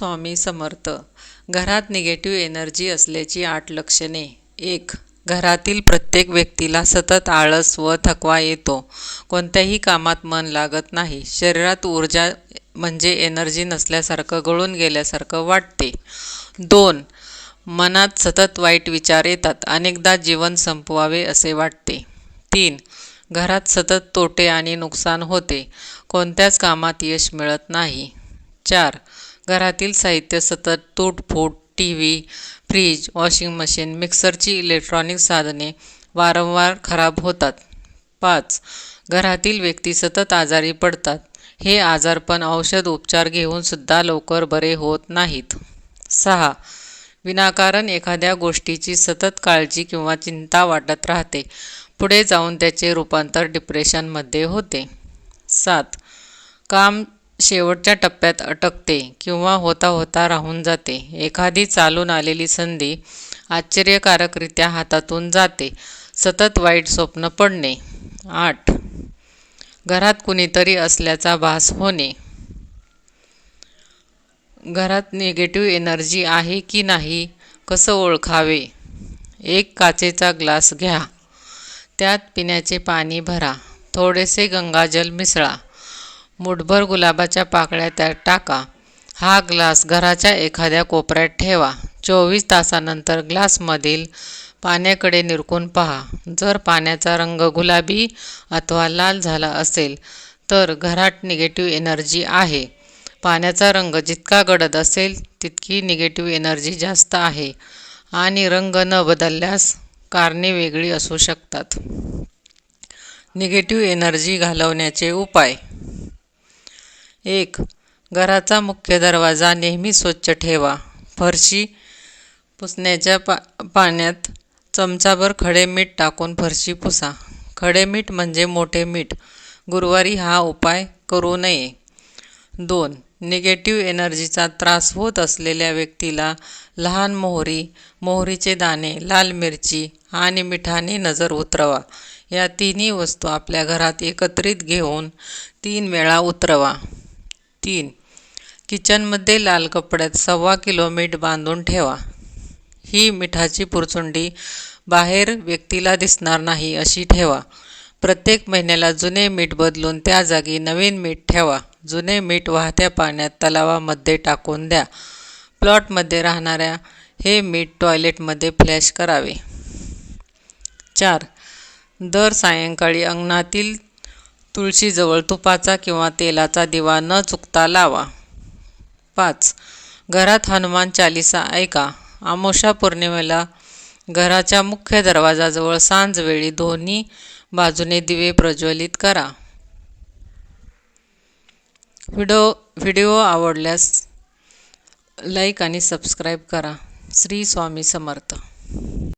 स्वामी समर्थ. घरात negative energy असल्याची आठ लक्षणे. एक घरातील प्रत्येक व्यक्तीला सतत आळस व थकवा येतो. कोणत्याही कामात मन लागत नाही. शरीरात ऊर्जा म्हणजे एनर्जी नसल्यासारखं गळून गेल्यासारखं वाटते. दोन मनात सतत वाईट विचार येतात. अनेकदा जीवन संपवावे असे वाटते. तीन घरात सतत तोटे आणि नुकसान होते. कोणत्याच कामात यश मिळत नाही. चार घरातील साहित्य सतत तूटफूट T V fridge washing machine मिक्सरची electronic साधने वारंवार खराब होतात. पाच घरातील व्यक्ती सतत आजारी पडतात. हे आजारपण औषध उपचार घेऊनसुद्धा लवकर बरे होत नाहीत. सहा विनाकारण एखाद्या गोष्टीची सतत काळजी किंवा चिंता वाटत राहते. पुढे जाऊन त्याचे रूपांतर डिप्रेशनमध्ये होते. सात काम शेवटच्या टप्प्यात अटकते किंवा होता होता राहून जाते. एखादी चालून आलेली संधी आश्चर्यकारकरित्या हातातून जाते. सतत वाईट स्वप्न पडणे. आठ. घरात कुणीतरी असल्याचा भास होणे. घरात निगेटिव्ह एनर्जी आहे की नाही कसं ओळखावे? एक काचेचा ग्लास घ्या. त्यात पिण्याचे पाणी भरा. थोडेसे गंगाजल मिसळा. मुठभर गुलाबाच्या पाकळ्या त्यात टाका. हा ग्लास घराच्या एखाद्या कोपऱ्यात ठेवा. चोवीस तासानंतर ग्लासमधील पाण्याकडे निरकून पहा. जर पाण्याचा रंग गुलाबी अथवा लाल झाला असेल तर घरात निगेटिव्ह एनर्जी आहे. पाण्याचा रंग जितका गडद असेल तितकी निगेटिव्ह एनर्जी जास्त आहे आणि रंग न बदलल्यास कारणे वेगळी असू शकतात. निगेटिव्ह एनर्जी घालवण्याचे उपाय एक घराचा मुख्य दरवाजा नेहमी स्वच्छ ठेवा. फरशी पुसण्याच्या पा पाण्यात चमचाभर खडे मीठ टाकून फरशी पुसा. खडे मीठ म्हणजे मोठे मीठ. गुरुवारी हा उपाय करू नये. दोन निगेटिव्ह एनर्जीचा त्रास होत असलेल्या व्यक्तीला लहान मोहरी मोहरीचे दाणे लाल मिरची आणि मिठाने नजर उतरवा. या तिन्ही वस्तू आपल्या घरात एकत्रित घेऊन तीन वेळा उतरवा. तीन. किचनमध्ये लाल कपड्यात सव्वा किलो मीठ बांधून ठेवा. ही मिठाची पुरचुंडी बाहेर व्यक्तीला दिसणार नाही अशी ठेवा. प्रत्येक महिन्याला जुने मीठ बदलून त्या जागी नवीन मीठ ठेवा. जुने मीठ वाहत्या पाण्यात तलावामध्ये टाकून द्या. प्लॉटमध्ये राहणाऱ्या हे मीठ टॉयलेटमध्ये फ्लॅश करावे. चार. दर सायंकाळी अंगणातील तुळशीजवळ तुपाचा किंवा तेलाचा दिवा न चुकता लावा. पाच. घरात हनुमान चालिसा ऐका. आमोशा पौर्णिमेला घराच्या मुख्य दरवाजाजवळ सांजवेळी दोन्ही बाजूने दिवे प्रज्वलित करा. व्हिडिओ व्हिडिओ आवडल्यास लाईक आणि सबस्क्राईब करा. श्री स्वामी समर्थ.